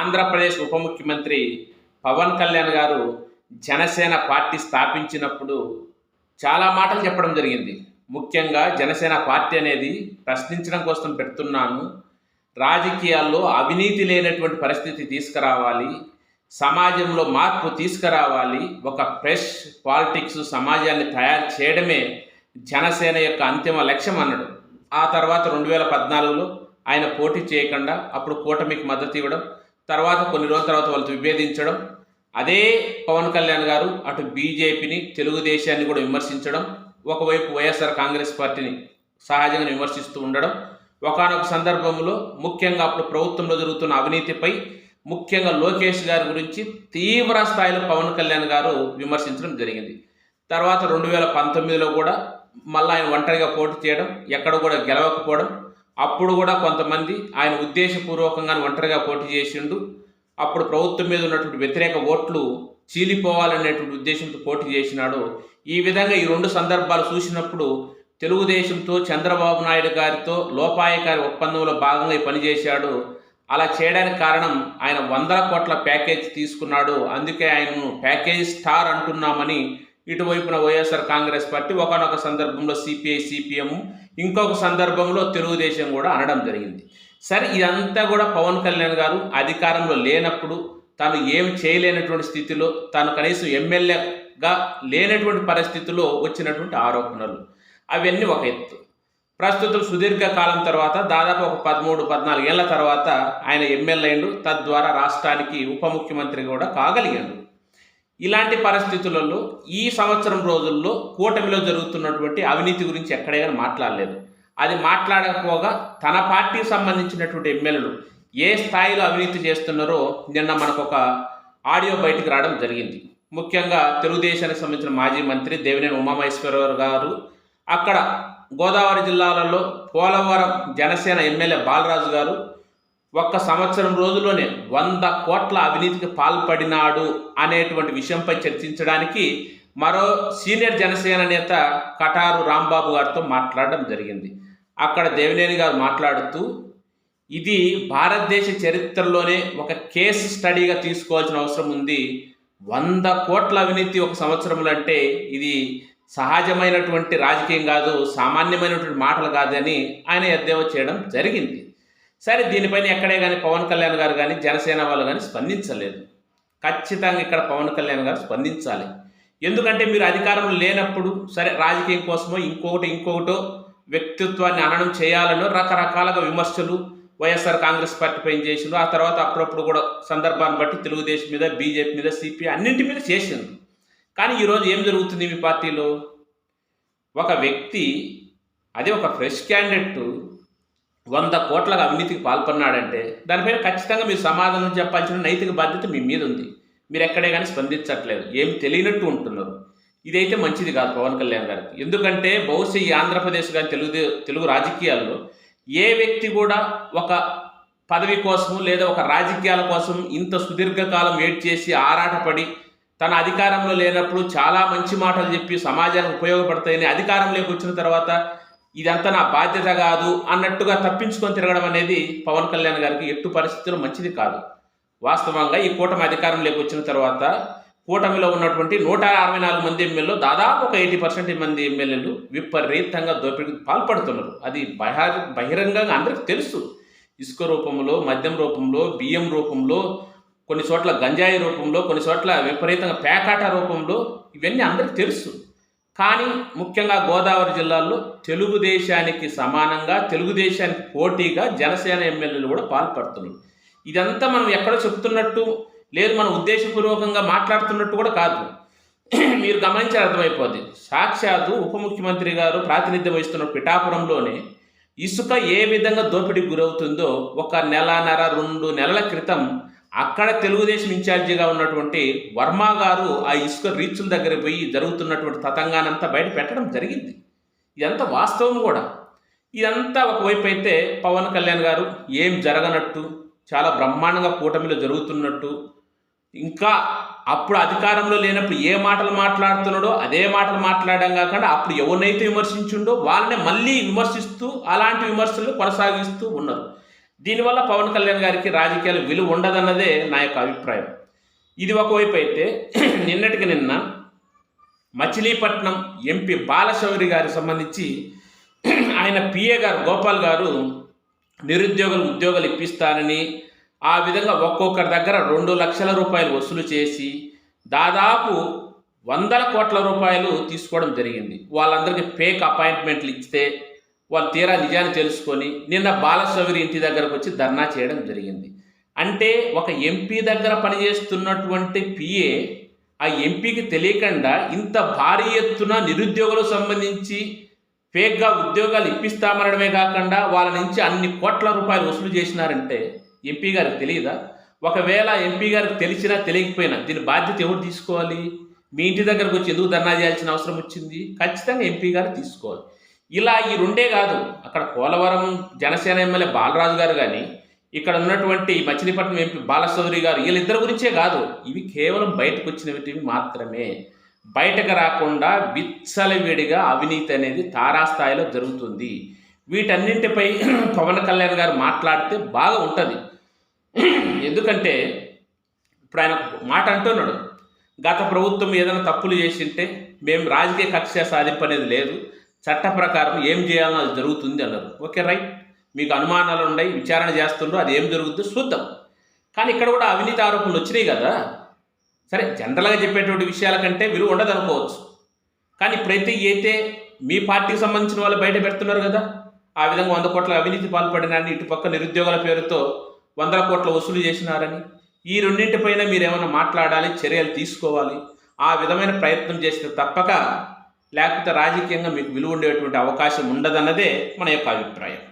ఆంధ్రప్రదేశ్ ఉప ముఖ్యమంత్రి పవన్ కళ్యాణ్ గారు జనసేన పార్టీ స్థాపించినప్పుడు చాలా మాటలు చెప్పడం జరిగింది. ముఖ్యంగా జనసేన పార్టీ అనేది ప్రశ్నించడం కోసం పెడుతున్నాను. రాజకీయాల్లో అవినీతి లేనటువంటి పరిస్థితి తీసుకురావాలి. సమాజంలో మార్పు తీసుకురావాలి. ఒక ఫ్రెష్ పాలిటిక్స్ సమాజాన్ని తయారు చేయడమే జనసేన యొక్క అంతిమ లక్ష్యం అన్నాడు. ఆ తర్వాత రెండు వేల పద్నాలుగులో ఆయన పోటీ చేయకుండా అప్పుడు కూటమికి మద్దతు ఇవ్వడం తర్వాత కొన్ని రోజుల తర్వాత వాళ్ళు విభేదించడం అదే పవన్ కళ్యాణ్ గారు అటు బీజేపీని తెలుగుదేశాన్ని కూడా విమర్శించడం ఒకవైపు వైఎస్ఆర్ కాంగ్రెస్ పార్టీని సహజంగా విమర్శిస్తూ ఉండడం ఒకనొక సందర్భంలో ముఖ్యంగా అప్పుడు ప్రభుత్వంలో జరుగుతున్న అవినీతిపై ముఖ్యంగా లోకేష్ గారి గురించి తీవ్ర స్థాయిలో పవన్ కళ్యాణ్ గారు విమర్శించడం జరిగింది. తర్వాత రెండు వేల పంతొమ్మిదిలో కూడా మళ్ళీ ఆయన ఒంటరిగా పోటీ చేయడం ఎక్కడ కూడా గెలవకపోవడం అప్పుడు కూడా కొంతమంది ఆయన ఉద్దేశపూర్వకంగా ఒంటరిగా పోటీ చేసిండు. అప్పుడు ప్రభుత్వం మీద ఉన్నటువంటి వ్యతిరేక ఓట్లు చీలిపోవాలనేటువంటి ఉద్దేశంతో పోటీ చేసినాడు. ఈ విధంగా ఈ రెండు సందర్భాలు చూసినప్పుడు తెలుగుదేశంతో చంద్రబాబు నాయుడు గారితో లోపాయకారి ఒప్పందంలో భాగంగా ఈ పనిచేశాడు అలా చేయడానికి కారణం ఆయన వందల కోట్ల ప్యాకేజ్ తీసుకున్నాడు. అందుకే ఆయనను ప్యాకేజ్ స్టార్ అంటున్నామని ఇటువైపున వైఎస్ఆర్ కాంగ్రెస్ పార్టీ ఒకనొక సందర్భంలో సిపిఐ సిపిఎం ఇంకొక సందర్భంలో తెలుగుదేశం కూడా అనడం జరిగింది. సరే ఇదంతా కూడా పవన్ కళ్యాణ్ గారు అధికారంలో లేనప్పుడు తాను ఏం చేయలేనటువంటి స్థితిలో తాను కనీసం ఎమ్మెల్యేగా లేనటువంటి పరిస్థితిలో వచ్చినటువంటి ఆరోపణలు. అవన్నీ ఒక ఎత్తు. ప్రస్తుతం సుదీర్ఘకాలం తర్వాత దాదాపు ఒక పదమూడు పద్నాలుగు ఏళ్ళ తర్వాత ఆయన ఎమ్మెల్యేలు తద్వారా రాష్ట్రానికి ఉప ముఖ్యమంత్రి కూడా కాగలిగాడు. ఇలాంటి పరిస్థితులలో ఈ సంవత్సరం రోజుల్లో కూటమిలో జరుగుతున్నటువంటి అవినీతి గురించి ఎక్కడైనా మాట్లాడలేదు. అది మాట్లాడకపోగా తన పార్టీకి సంబంధించినటువంటి ఎమ్మెల్యేలు ఏ స్థాయిలో అవినీతి చేస్తున్నారో నిన్న మనకు ఒక ఆడియో బయటకు రావడం జరిగింది. ముఖ్యంగా తెలుగుదేశానికి సంబంధించిన మాజీ మంత్రి దేవినేని ఉమామహేశ్వరరావు గారు అక్కడ గోదావరి జిల్లాలలో పోలవరం జనసేన ఎమ్మెల్యే బాలరాజు గారు ఒక్క సంవత్సరం రోజుల్లోనే వంద కోట్ల అవినీతికి పాల్పడినాడు అనేటువంటి విషయంపై చర్చించడానికి మరో సీనియర్ జనసేన నేత కటారు రాంబాబు గారితో మాట్లాడడం జరిగింది. అక్కడ దేవినేని గారు మాట్లాడుతూ ఇది భారతదేశ చరిత్రలోనే ఒక కేసు స్టడీగా తీసుకోవాల్సిన అవసరం ఉంది. వంద కోట్ల అవినీతి ఒక సంవత్సరంలో అంటే ఇది సహజమైనటువంటి రాజకీయం కాదు సామాన్యమైనటువంటి మాటలు కాదని ఆయన ఎద్దేవా చేయడం జరిగింది. సరే దీనిపైన ఎక్కడే కానీ పవన్ కళ్యాణ్ గారు కానీ జనసేన వాళ్ళు కానీ స్పందించలేదు. ఖచ్చితంగా ఇక్కడ పవన్ కళ్యాణ్ గారు స్పందించాలి. ఎందుకంటే మీరు అధికారంలో లేనప్పుడు సరే రాజకీయం కోసమో ఇంకొకటి ఇంకొకటో వ్యక్తిత్వాన్ని అననం చేయాలనో రకరకాలుగా విమర్శలు వైఎస్ఆర్ కాంగ్రెస్ పార్టీ పైన చేసిండు ఆ తర్వాత అప్పుడప్పుడు కూడా సందర్భాన్ని బట్టి తెలుగుదేశం మీద బీజేపీ మీద సిపిఐ అన్నింటి మీద చేసిండు కానీ ఈరోజు ఏం జరుగుతుంది మీ పార్టీలో? ఒక వ్యక్తి అదే ఒక ఫ్రెష్ క్యాండిడేట్ వంద కోట్లకు అవినీతికి పాల్పడినాడంటే దానిపైన ఖచ్చితంగా మీరు సమాధానం చెప్పాల్సిన నైతిక బాధ్యత మీ మీద ఉంది. మీరు ఎక్కడే కానీ స్పందించట్లేదు. ఏమి తెలియనట్టు ఉంటున్నారు. ఇదైతే మంచిది కాదు పవన్ కళ్యాణ్ గారికి. ఎందుకంటే బహుశా ఈ ఆంధ్రప్రదేశ్ కానీ తెలుగు తెలుగు రాజకీయాల్లో ఏ వ్యక్తి కూడా ఒక పదవి కోసం లేదా ఒక రాజకీయాల కోసం ఇంత సుదీర్ఘకాలం వెయిట్ చేసి ఆరాటపడి తన అధికారంలో లేనప్పుడు చాలా మంచి మాటలు చెప్పి సమాజానికి ఉపయోగపడతాయని అధికారంలోకి వచ్చిన తర్వాత ఇదంతా నా బాధ్యత కాదు అన్నట్టుగా తప్పించుకొని తిరగడం అనేది పవన్ కళ్యాణ్ గారికి ఎట్టు పరిస్థితుల్లో మంచిది కాదు. వాస్తవంగా ఈ కూటమి అధికారంలోకి వచ్చిన తర్వాత కూటమిలో ఉన్నటువంటి నూట అరవై నాలుగు మంది ఎమ్మెల్యేలు దాదాపు ఒక ఎయిటీ పర్సెంట్ మంది ఎమ్మెల్యేలు విపరీతంగా దోపిడీకి పాల్పడుతున్నారు. అది బహిరంగంగా అందరికీ తెలుసు. ఇసుక రూపంలో మద్యం రూపంలో బియ్యం రూపంలో కొన్ని చోట్ల గంజాయి రూపంలో కొన్ని చోట్ల విపరీతంగా పేకాట రూపంలో ఇవన్నీ అందరికీ తెలుసు. కానీ ముఖ్యంగా గోదావరి జిల్లాలో తెలుగుదేశానికి సమానంగా తెలుగుదేశానికి పోటీగా జనసేన ఎమ్మెల్యేలు కూడా పాల్పడుతున్నారు. ఇదంతా మనం ఎక్కడో చెప్తున్నట్టు లేదు మనం ఉద్దేశపూర్వకంగా మాట్లాడుతున్నట్టు కూడా కాదు. మీరు గమనించి అర్థమైపోద్ది. సాక్షాత్తు ఉప ముఖ్యమంత్రి గారు ప్రాతినిధ్యం వహిస్తున్న పిఠాపురంలోనే ఇసుక ఏ విధంగా దోపిడీకి గురవుతుందో ఒక నెలన్నర రెండు నెలల క్రితం అక్కడ తెలుగుదేశం ఇన్ఛార్జిగా ఉన్నటువంటి వర్మ గారు ఆ ఇసుక రీచ్ల దగ్గర పోయి జరుగుతున్నటువంటి తతంగానంతా బయట పెట్టడం జరిగింది. ఇదంతా వాస్తవం కూడా. ఇదంతా ఒకవైపు అయితే పవన్ కళ్యాణ్ గారు ఏం జరగనట్టు చాలా బ్రహ్మాండంగా కూటమిలో జరుగుతున్నట్టు ఇంకా అప్పుడు అధికారంలో లేనప్పుడు ఏ మాటలు మాట్లాడుతున్నాడో అదే మాటలు మాట్లాడడం కాకుండా అప్పుడు ఎవరినైతే విమర్శించుండో వాళ్ళనే మళ్ళీ విమర్శిస్తూ అలాంటి విమర్శలు కొనసాగిస్తూ ఉన్నారు. దీనివల్ల పవన్ కళ్యాణ్ గారికి రాజకీయాలు విలువ ఉండదన్నదే నా యొక్క అభిప్రాయం. ఇది ఒకవైపు అయితే నిన్నటికి నిన్న మచిలీపట్నం ఎంపీ బాలశౌరి గారికి సంబంధించి ఆయన పిఏ గారు గోపాల్ గారు నిరుద్యోగులు ఉద్యోగాలు ఇప్పిస్తానని ఆ విధంగా ఒక్కొక్కరి దగ్గర రెండు లక్షల రూపాయలు వసూలు చేసి దాదాపు వందల కోట్ల రూపాయలు తీసుకోవడం జరిగింది. వాళ్ళందరికీ ఫేక్ అపాయింట్మెంట్లు ఇస్తే వాళ్ళు తీరా నిజాన్ని తెలుసుకొని నిన్న బాలశౌరి ఇంటి దగ్గరకు వచ్చి ధర్నా చేయడం జరిగింది. అంటే ఒక ఎంపీ దగ్గర పనిచేస్తున్నటువంటి పిఏ ఆ ఎంపీకి తెలియకుండా ఇంత భారీ ఎత్తున నిరుద్యోగులకు సంబంధించి ఫేక్గా ఉద్యోగాలు ఇప్పిస్తామనడమే కాకుండా వాళ్ళ నుంచి అన్ని కోట్ల రూపాయలు వసూలు చేసినారంటే ఎంపీ గారికి తెలియదా? ఒకవేళ ఎంపీ గారికి తెలిసినా తెలియకపోయినా దీని బాధ్యత ఎవరు తీసుకోవాలి? మీ ఇంటి దగ్గరకు వచ్చి ఎందుకు ధర్నా చేయాల్సిన అవసరం వచ్చింది? ఖచ్చితంగా ఎంపీ గారు తీసుకోవాలి. ఇలా ఈ రెండే కాదు అక్కడ పోలవరం జనసేన ఎమ్మెల్యే బాలరాజు గారు కానీ ఇక్కడ ఉన్నటువంటి మచిలీపట్నం ఎంపీ బాలచౌదరి గారు వీళ్ళిద్దరి గురించే కాదు ఇవి కేవలం బయటకు వచ్చినవి మాత్రమే. బయటకు రాకుండా విచ్చలవిడిగా అవినీతి అనేది తారాస్థాయిలో జరుగుతుంది. వీటన్నింటిపై పవన్ కళ్యాణ్ గారు మాట్లాడితే బాగా ఉంటుంది. ఎందుకంటే ఇప్పుడు ఆయన మాట అంటున్నాడు. గత ప్రభుత్వం ఏదైనా తప్పులు చేసింటే మేము రాజకీయ కక్ష సాధింపు అనేది లేదు. చట్ట ప్రకారం ఏం చేయాలో అది జరుగుతుంది అన్నారు. Okay right. మీకు అనుమానాలు ఉన్నాయి విచారణ చేస్తుండ్రు అది ఏం జరుగుతుందో చూద్దాం. కానీ ఇక్కడ కూడా అవినీతి ఆరోపణలు వచ్చినాయి కదా. సరే జనరల్గా చెప్పేటువంటి విషయాల కంటే విలువ ఉండదు అనుకోవచ్చు. కానీ ప్రతి అయితే మీ పార్టీకి సంబంధించిన వాళ్ళు బయట పెడుతున్నారు కదా ఆ విధంగా వంద కోట్ల అవినీతి పాల్పడినారని ఇటుపక్క నిరుద్యోగుల పేరుతో వందల కోట్ల వసూలు చేసినారని ఈ రెండింటిపైన మీరేమైనా మాట్లాడాలి చర్యలు తీసుకోవాలి ఆ విధమైన ప్రయత్నం చేస్తే తప్పక లేకపోతే రాజకీయంగా మీకు విలువ ఉండేటువంటి అవకాశం ఉండదన్నదే మన యొక్క అభిప్రాయం.